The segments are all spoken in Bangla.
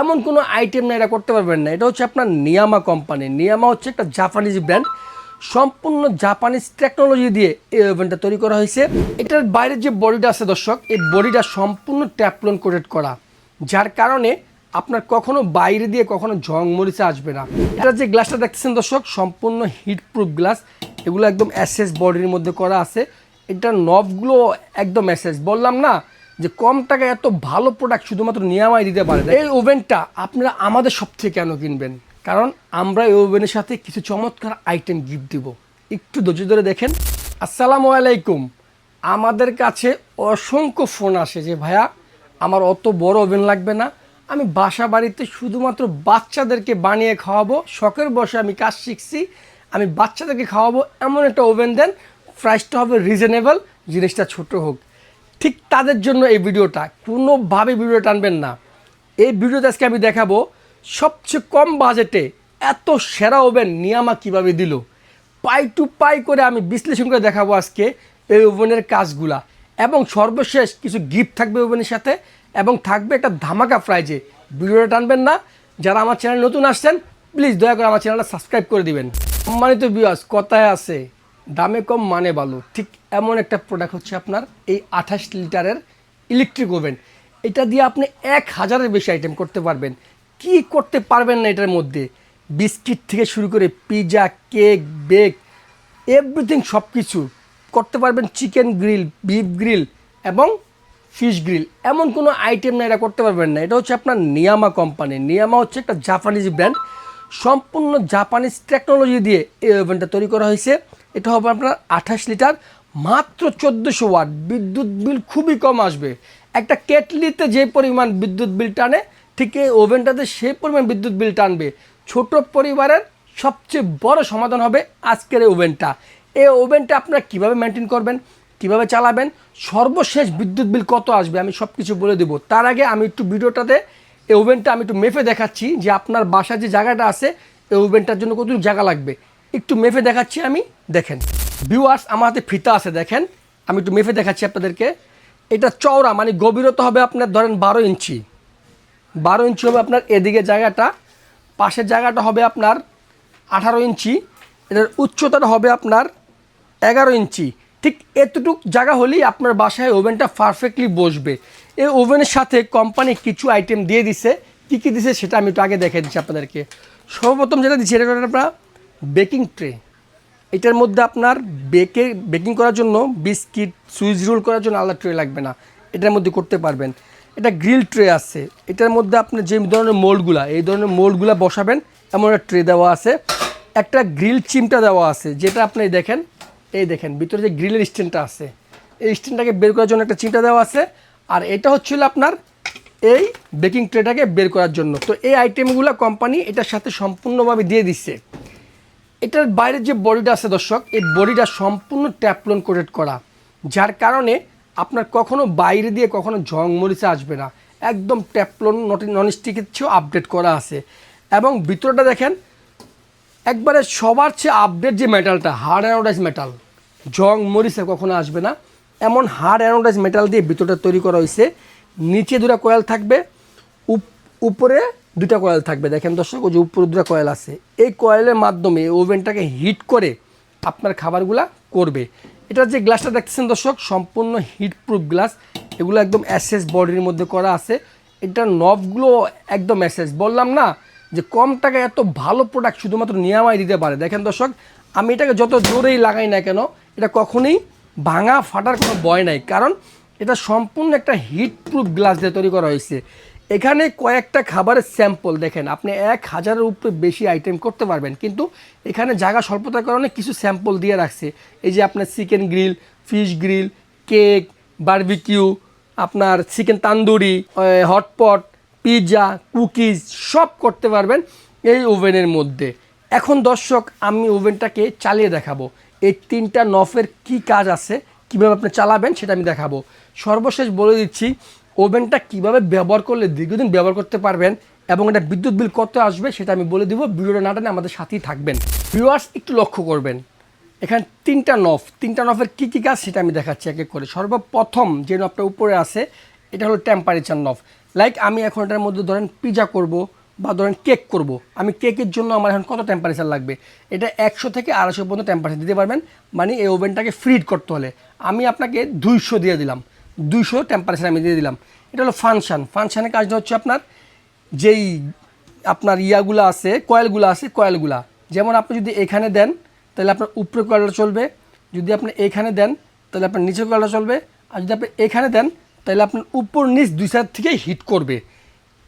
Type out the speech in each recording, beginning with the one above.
এমন কোনো আইটেম না, এটা করতে পারবেন না। এটা হচ্ছে আপনার নিয়ামা কোম্পানি নিয়ামা হচ্ছে একটা জাপানিজ ব্র্যান্ড সম্পূর্ণ জাপানিজ টেকনোলজি দিয়ে এই ওভেনটা তৈরি করা হয়েছে। এটার বাইরের যে বডিটা আছে দর্শক, এই বডিটা সম্পূর্ণ ট্যাপলন কোটেড করা। যার কারণে আপনার কখনো বাইরে দিয়ে কখনো জং মরিচে আসবে না। এটা যে গ্লাসটা দেখতেছেন দর্শক, সম্পূর্ণ হিটপ্রুফ গ্লাস এগুলো একদম অ্যাসেস বডির মধ্যে করা আছে। এটার নবগুলো একদম অ্যাসেস বললাম না যে কম টাকায় এত ভালো প্রোডাক্ট শুধুমাত্র নিয়ামাই দিতে পারে এই ওভেনটা আপনারা আমাদের সব থেকে কেন কিনবেন? কারণ আমরা এই ওভেনের সাথে কিছু চমৎকার আইটেম গিফট দিব। একটু ধৈর্য ধরে দেখেন। আসসালামু আলাইকুম। আমাদের কাছে অসংখ্য ফোন আসে যে, ভাইয়া, আমার অত বড় ওভেন লাগবে না। আমি বাসা বাড়িতে শুধুমাত্র বাচ্চাদেরকে বানিয়ে খাওয়াবো। শখের বসে আমি কাজ শিখছি। আমি বাচ্চাদেরকে খাওয়াবো। এমন একটা ওভেন দেন। প্রাইসটা হবে রিজনেবল জিনিসটা ছোট হোক। ঠিক তাদের জন্য এই ভিডিওটা। কোনোভাবে ভিডিও টানবেন না। এই ভিডিওতে আজকে আমি দেখাবো সবচেয়ে কম বাজেটে এত সেরা ওভেন নিয়ামা কীভাবে দিল। পাই টু পাই করে আমি বিশ্লেষণ করে দেখাবো আজকে এই ওভেনের কাজগুলা। এবং সর্বশেষ কিছু গিফট থাকবে ওভেনের সাথে এবং থাকবে একটা ধামাকা প্রাইজে ভিডিওটা টানবেন না। যারা আমার চ্যানেল নতুন আসছেন প্লিজ দয়া করে আমার চ্যানেলটা সাবস্ক্রাইব করে দিবেন। সম্মানিত বিয়াস কথায় আছে? দামে কম মানে ভালো ঠিক এমন একটা প্রোডাক্ট হচ্ছে আপনার এই আঠাশ লিটারের ইলেকট্রিক ওভেন এটা দিয়ে আপনি এক হাজারের বেশি আইটেম করতে পারবেন। কি করতে পারবেন না এটার মধ্যে? বিস্কিট থেকে শুরু করে পিৎজা কেক বেক এভরিথিং সব কিছু করতে পারবেন চিকেন গ্রিল বিফ গ্রিল এবং ফিশ গ্রিল এমন কোনো আইটেম না, এটা করতে পারবেন না। এটা হচ্ছে আপনার নিয়ামা কোম্পানি নিয়ামা হচ্ছে একটা জাপানিজ ব্র্যান্ড সম্পূর্ণ জাপানিজ টেকনোলজি দিয়ে এই ওভেনটা তৈরি করা হয়েছে। এটা হবে আপনার আঠাশ লিটার, মাত্র চোদ্দোশো ওয়াট। বিদ্যুৎ বিল খুবই কম আসবে। একটা কেটলিতে যে পরিমাণ বিদ্যুৎ বিল টানে, ঠিক এই ওভেনটাতে সেই পরিমাণ বিদ্যুৎ বিল টানবে। ছোট পরিবারের সবচেয়ে বড় সমাধান হবে আজকের এই ওভেনটা। এই ওভেনটা আপনারা কীভাবে মেনটেন করবেন, কীভাবে চালাবেন, সর্বশেষ বিদ্যুৎ বিল কত আসবে, আমি সব কিছু বলে দেবো। তার আগে আমি একটু ভিডিওটাতে এই ওভেনটা আমি একটু মেপে দেখাচ্ছি যে আপনার বাসার যে জায়গাটা আছে, এই ওভেনটার জন্য কতটুকু জায়গা লাগবে। একটু মেপে দেখাচ্ছি আমি, দেখেন। ভিউয়ার্স আমার হাতে ফিতা আছে, দেখেন। আমি একটু মেপে দেখাচ্ছি আপনাদেরকে। এটা চওড়া মানে গভীরতা হবে আপনার ধরেন বারো ইঞ্চি। বারো ইঞ্চি হবে আপনার এদিকে জায়গাটা, পাশের জায়গাটা হবে আপনার আঠারো ইঞ্চি। এটার উচ্চতাটা হবে আপনার এগারো ইঞ্চি। ঠিক এতটুক জায়গা হলেই আপনার বাসায় ওভেনটা পারফেক্টলি বসবে। এই ওভেনের সাথে কোম্পানি কিছু আইটেম দিয়ে দিছে। কী কী দিছে সেটা আমি একটু আগে দেখে দিচ্ছি আপনাদেরকে। সর্বপ্রথম যেটা দিচ্ছি, এটা আপনার বেকিং ট্রে। এটার মধ্যে আপনার বেকে, বেকিং করার জন্য বিস্কিট, সুইচ রোল করার জন্য আলাদা ট্রে লাগবে না। এটার মধ্যে করতে পারবেন। এটা গ্রিল ট্রে আছে। এটার মধ্যে আপনি যে ধরনের মোল্ডগুলা, এই ধরনের মোল্ডগুলা বসাবেন, এমন একটা ট্রে দেওয়া আছে। একটা গ্রিল চিমটা দেওয়া আছে, যেটা আপনি দেখেন, এই দেখেন, ভিতরে যে গ্রিলের স্ট্যান্ডটা আছে। এই স্ট্যান্ডটাকে বের করার জন্য একটা চিমটা দেওয়া আছে। আর এটা হচ্ছিল আপনার এই বেকিং ট্রেটাকে বের করার জন্য। তো এই আইটেমগুলো কোম্পানি এটার সাথে সম্পূর্ণভাবে দিয়ে দিচ্ছে। এটার বাইরের যে বডিটা আছে দর্শক, এই বডিটা সম্পূর্ণ ট্যাপলন কোটেড করা। যার কারণে আপনার কখনো বাইরে দিয়ে কখনো জং মরিচে আসবে না। একদম ট্যাপলন নন স্টিকের চেয়েও আপডেট করা আছে। এবং ভিতরটা দেখেন, একবারে সবার চেয়ে আপডেট যে মেটালটা হার্ড অ্যানোডাইজ মেটাল জং মরিচে কখনো আসবে না। এমন হার্ড অ্যানোডাইজ মেটাল দিয়ে ভিতরটা তৈরি করা হয়েছে। নিচে দুটা কয়েল থাকবে, উপ- উপরে দুটা কয়েল থাকবে। দেখেন দর্শক, ওই যে উপরে দুটা কয়েল আছে। এই কয়েলের মাধ্যমে ওভেনটাকে হিট করে আপনার খাবারগুলা করবে। এটা যে গ্লাসটা দেখতেছেন দর্শক, সম্পূর্ণ হিট প্রুফ গ্লাস এগুলো একদম অ্যাসেস বডির মধ্যে করা আছে। এটার নবগুলো একদম অ্যাসেস বললাম না যে কম টাকায় এত ভালো প্রোডাক্ট শুধুমাত্র নিয়ামাই দিতে পারে। দেখেন দর্শক, আমি এটাকে যত জোরেই লাগাই না কেন, এটা কখনোই ভাঙা, ফাটার কোনো ভয় নাই। কারণ এটা সম্পূর্ণ একটা হিট প্রুফ গ্লাস দিয়ে তৈরি করা হয়েছে। এখানে কয়েকটা খাবারের স্যাম্পল দেখেন। আপনি এক হাজারের উপরে বেশি আইটেম করতে পারবেন। কিন্তু এখানে জায়গা স্বল্পতার কারণে কিছু স্যাম্পল দিয়ে রাখছে। এই যে আপনার chicken grill fish grill cake barbecue আপনার chicken tandoori hotpot pizza cookies সব করতে পারবেন এই ওভেনের মধ্যে। এখন দর্শক, আমি ওভেনটাকে চালিয়ে দেখাবো। এই তিনটা নফের কি কাজ আছে, কীভাবে আপনি চালাবেন সেটা আমি দেখাবো। সর্বশেষ বলে দিচ্ছি ওভেনটা কীভাবে ব্যবহার করলে দীর্ঘদিন ব্যবহার করতে পারবেন এবং এটা বিদ্যুৎ বিল কত আসবে সেটা আমি বলে দিব। ভিডিওটা না টানে আমাদের সাথেই থাকবেন। ভিউয়ার্স, একটু লক্ষ্য করবেন। এখানে তিনটা নফ। তিনটা নফের কী কী কাজ সেটা আমি দেখাচ্ছি এক এক করে। সর্বপ্রথম যে নফটা উপরে আছে, এটা হলো টেম্পারেচার নফ। লাইক আমি এখন এটার মধ্যে ধরেন পিজা করব বা ধরেন কেক করব। আমি কেকের জন্য আমার এখন কত টেম্পারেচার লাগবে? এটা একশো থেকে আড়াইশো পর্যন্ত টেম্পারেচার দিতে পারবেন। মানে এই ওভেনটাকে ফ্রিড করতে হলে। আমি আপনাকে দুইশো দিয়ে দিলাম। দুইশো টেম্পারেচার আমি দিয়ে দিলাম। এটা হলো ফাংশান ফাংশানের কাজটা হচ্ছে আপনার, যেই আপনার ইয়াগুলো আছে কয়েলগুলো আছে কয়েলগুলা যেমন আপনি যদি এখানে দেন, তাহলে আপনার উপরে কয়েলটা চলবে। যদি আপনি এখানে দেন, তাহলে আপনার নিচের কয়েলটা চলবে। আর যদি আপনি এখানে দেন, তাহলে আপনার উপর নিচ দুই সাইড থেকেই হিট করবে।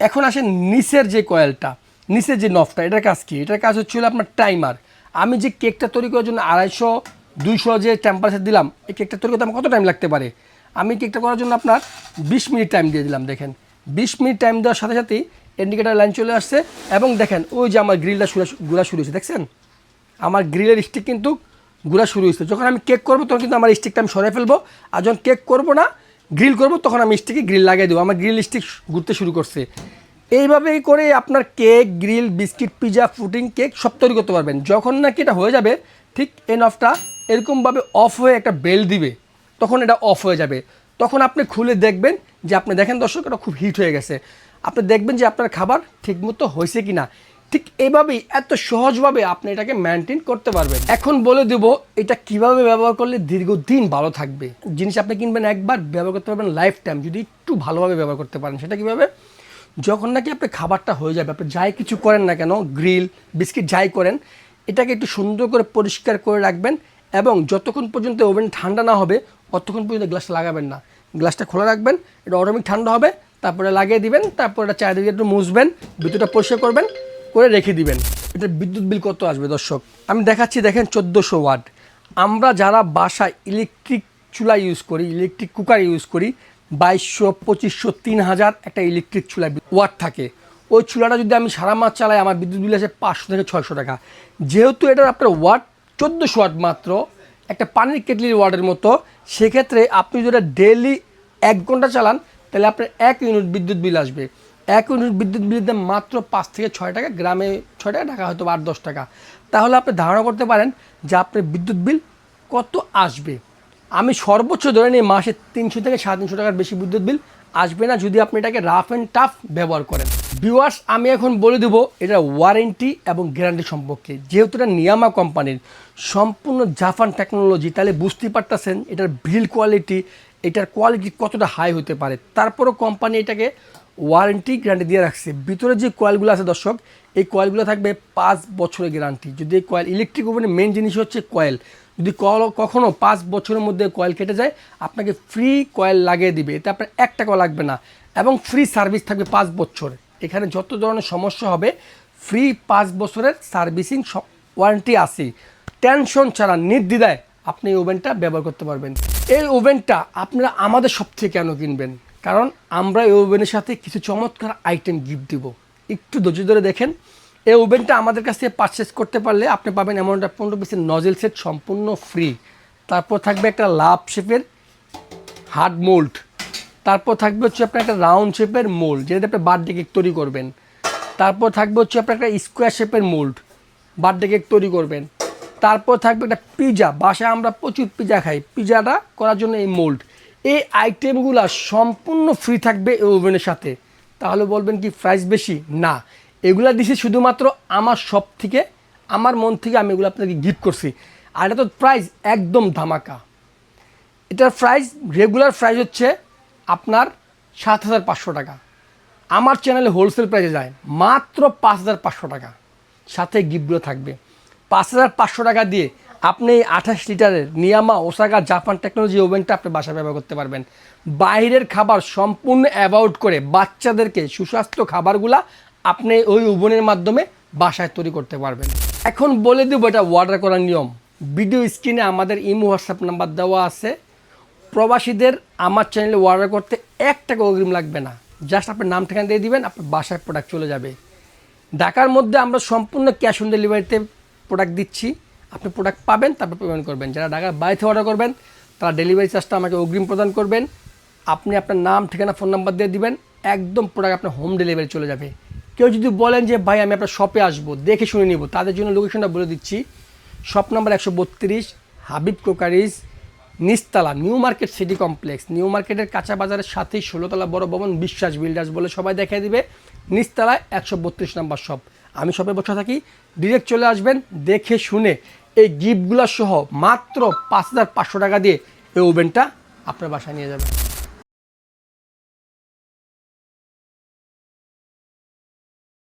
এখন আসেন নিচের যে কয়েলটা নিচের যে নফটা এটার কাজ কি? এটার কাজ হচ্ছে হলো আপনার টাইমার আমি যে কেকটা তৈরি করার জন্য আড়াইশো, দুইশো যে টেম্পারেচার দিলাম, এই কেকটা তৈরি করতে আমার কত টাইম লাগতে পারে? আমি কেকটা করার জন্য আপনার বিশ মিনিট টাইম দিয়ে দিলাম, দেখেন। বিশ মিনিট টাইম দেওয়ার সাথে সাথেই ইন্ডিকেটার লাইন চলে আসছে এবং দেখেন, ওই যে আমার গ্রিলটা ঘুরা শুরু হয়েছে, দেখছেন? আমার গ্রিলের স্টিক কিন্তু ঘুরা শুরু হয়েছে। যখন আমি কেক করব, তখন কিন্তু আমার স্টিকটা আমি সরাই ফেলব। আর যখন কেক করব না গ্রিল করব, তখন আমি স্টিকে গ্রিল লাগিয়ে দেবো। আমার গ্রিল স্টিক ঘুরতে শুরু করছে। এইভাবেই করে আপনার কেক গ্রিল বিস্কিট পিজা ফুটিং কেক সব তৈরি করতে পারবেন। যখন নাকি এটা হয়ে যাবে, ঠিক এন অফটা এরকমভাবে অফ হয়ে একটা বেল দিবে। তখন এটা অফ হয়ে যাবে। তখন আপনি খুলে দেখবেন যে আপনি দেখেন দর্শক, এটা খুব হিট হয়ে গেছে। আপনি দেখবেন যে আপনার খাবার ঠিকমতো হয়েছে কি না ঠিক এইভাবেই এত সহজভাবে আপনি এটাকে মেনটেন করতে পারবেন। এখন বলে দেব, এটা কীভাবে ব্যবহার করলে দীর্ঘদিন ভালো থাকবে। জিনিস আপনি কিনবেন একবার, ব্যবহার করতে পারবেন লাইফ টাইম যদি একটু ভালোভাবে ব্যবহার করতে পারেন। সেটা কীভাবে? যখন নাকি আপনি খাবারটা হয়ে যাবে, আপনি যাই কিছু করেন না কেন গ্রিল বিস্কিট যাই করেন, এটাকে একটু সুন্দর করে পরিষ্কার করে রাখবেন এবং যতক্ষণ পর্যন্ত ওভেন ঠান্ডা না হবে ততক্ষণ পর্যন্ত গ্লাসটা লাগাবেন না। গ্লাসটা খোলা রাখবেন, এটা অটোমেটিক ঠান্ডা হবে, তারপরে লাগিয়ে দিবেন, তারপরে এটা চারিদিকে একটু মুছবেন, ভিতরটা পরিষ্কার করবেন, করে রেখে দিবেন। এটা বিদ্যুৎ বিল কত আসবে দর্শক? আমি দেখাচ্ছি, দেখেন চোদ্দোশো ওয়াট। আমরা যারা বাসায় ইলেকট্রিক চুলা ইউজ করি ইলেকট্রিক কুকার ইউজ করি, বাইশশো, পঁচিশশো, তিন হাজার একটা ইলেকট্রিক চুলা ওয়াট থাকে। ওই চুলাটা যদি আমি সারা মাস চালাই, আমার বিদ্যুৎ বিল আসে পাঁচশো থেকে ছয়শো টাকা। যেহেতু এটার আপনার ওয়াট চোদ্দোশো ওয়াট মাত্র একটা পানির কেটলির ওয়ার্ডের মতো। সেক্ষেত্রে আপনি যদি ডেলি এক ঘণ্টা চালান, তাহলে আপনার এক ইউনিট বিদ্যুৎ বিল আসবে। এক ইউনিট বিদ্যুৎ বিলের দাম মাত্র পাঁচ থেকে ছয় টাকা, গ্রামে ছয় টাকা ঢাকা হয়তো আট, দশ টাকা। তাহলে আপনি ধারণা করতে পারেন যে আপনার বিদ্যুৎ বিল কত আসবে। আমি সর্বোচ্চ ধরে নিই মাসে তিনশো থেকে সাড়ে তিনশো টাকার বেশি বিদ্যুৎ বিল আসবে না যদি আপনি এটাকে রাফ অ্যান্ড টাফ ব্যবহার করেন। ভিউয়ার্স আমি এখন বলে দেবো এটা ওয়ারেন্টি এবং গ্যারান্টি সম্পর্কে। যেহেতু এটা নিয়ামা কোম্পানির সম্পূর্ণ জাপান টেকনোলজি তাহলে বুঝতেই পারতেছেন এটার বিল কোয়ালিটি এটার কোয়ালিটি কতটা হাই হতে পারে। তারপরও কোম্পানি এটাকে ওয়ারেন্টি গ্যারান্টি দিয়ে রাখছে। ভিতরে যে কয়েলগুলো আছে দর্শক, এই কয়েলগুলো থাকবে পাঁচ বছরের গ্যারান্টি যদি এই কয়েল ইলেকট্রিক ওভেনের মেন জিনিস হচ্ছে কয়েল যদি কখনও পাঁচ বছরের মধ্যে কয়েল কেটে যায়, আপনাকে ফ্রি কয়েল লাগিয়ে দিবে। এতে আপনার এক টাকাও লাগবে না। এবং ফ্রি সার্ভিস থাকবে পাঁচ বছর। এখানে যত ধরনের সমস্যা হবে ফ্রি পাঁচ বছরের সার্ভিসিং ওয়ারেন্টি আছে। টেনশন ছাড়া, নির্দ্বিধায় আপনি এই ওভেনটা ব্যবহার করতে পারবেন। এই ওভেনটা আপনারা আমাদের সব থেকে কেন কিনবেন? কারণ আমরা এই ওভেনের সাথে কিছু চমৎকার আইটেম গিফট দিব। একটু ধৈর্য ধরে দেখেন, এই ওভেনটা আমাদের কাছ থেকে পারচেস করতে পারলে আপনি পাবেন এমন একটা পনেরো পিসের নজেল সেট সম্পূর্ণ ফ্রি তারপর থাকবে একটা লাভ শেপের হার্ড মোল্ড তারপর থাকবে হচ্ছে আপনার একটা রাউন্ড শেপের মোল্ড যেটা আপনি বার্থডে কেক তৈরি করবেন। তারপর থাকবে হচ্ছে আপনার একটা স্কোয়ার শেপের মোল্ড বার্থডে কেক তৈরি করবেন। তারপর থাকবে একটা পিজা বাসায় আমরা প্রচুর পিজা খাই। পিজাটা করার জন্য এই মোল্ড এই আইটেমগুলো সম্পূর্ণ ফ্রি থাকবে এই ওভেনের সাথে। তাহলে বলবেন কি প্রাইস বেশি? না। এগুলা দিছি শুধুমাত্র আমার সব থেকে, আমার মন থেকে আমি এগুলো আপনাকে গিফট করছি। আর এটা তো প্রাইস একদম ধামাকা। এটার প্রাইস রেগুলার প্রাইস হচ্ছে আপনার সাত হাজার পাঁচশো টাকা। আমার চ্যানেলে হোলসেল প্রাইসে যায়, মাত্র পাঁচ হাজার পাঁচশো টাকা। সাথে গিফটগুলো থাকবে। পাঁচ হাজার পাঁচশো টাকা দিয়ে আপনি এই আঠাশ লিটারের নিয়ামা ওসাকা জাপান টেকনোলজি ওভেনটা আপনি বাসায় ব্যবহার করতে পারবেন। বাইরের খাবার সম্পূর্ণ অ্যাভয়েড করে বাচ্চাদেরকে সুস্বাস্থ্য খাবারগুলা আপনি ওই ওভেনের মাধ্যমে বাসায় তৈরি করতে পারবেন। এখন বলে দেবো এটা অর্ডার করার নিয়ম। ভিডিও স্ক্রিনে আমাদের ইমো হোয়াটসঅ্যাপ নাম্বার দেওয়া আছে। প্রবাসীদের আমার চ্যানেলে অর্ডার করতে এক টাকা অগ্রিম লাগবে না। জাস্ট আপনার নাম ঠিকানা দিয়ে দিবেন, আপনার বাসায় প্রোডাক্ট চলে যাবে। ঢাকার মধ্যে আমরা সম্পূর্ণ ক্যাশ অন ডেলিভারিতে প্রোডাক্ট দিচ্ছি। আপনি প্রোডাক্ট পাবেন, তারপর পেমেন্ট করবেন। যারা ঢাকার বাইরে অর্ডার করবেন, তারা ডেলিভারি চার্জটা আমাকে অগ্রিম প্রদান করবেন। আপনি আপনার নাম, ঠিকানা ফোন নাম্বার দিয়ে দিবেন, একদম প্রোডাক্ট আপনার হোম ডেলিভারি চলে যাবে। কেউ যদি বলেন যে, ভাই, আমি আপনার শপে আসব, দেখে শুনে নিব, তাদের জন্য লোকেশনটা বলে দিচ্ছি। শপ নাম্বার একশো বত্রিশ, Habib crockeries নিস্তালা new market city complex. New মার্কেটের কাঁচা বাজারের সাথেই ষোলোতলা বড় ভবন, বিশ্বাস বিল্ডার্স বলে সবাই দেখাই দিবে। নিস্তালায় একশো বত্রিশ নাম্বার শপ। আমি শপে বসে থাকি ডিরেক্ট চলে আসবেন, দেখে শুনে এই গিফটগুলো সহ মাত্র পাঁচ হাজার পাঁচশো টাকা দিয়ে এই ওভেনটা আপনার বাসায় নিয়ে যাবেন।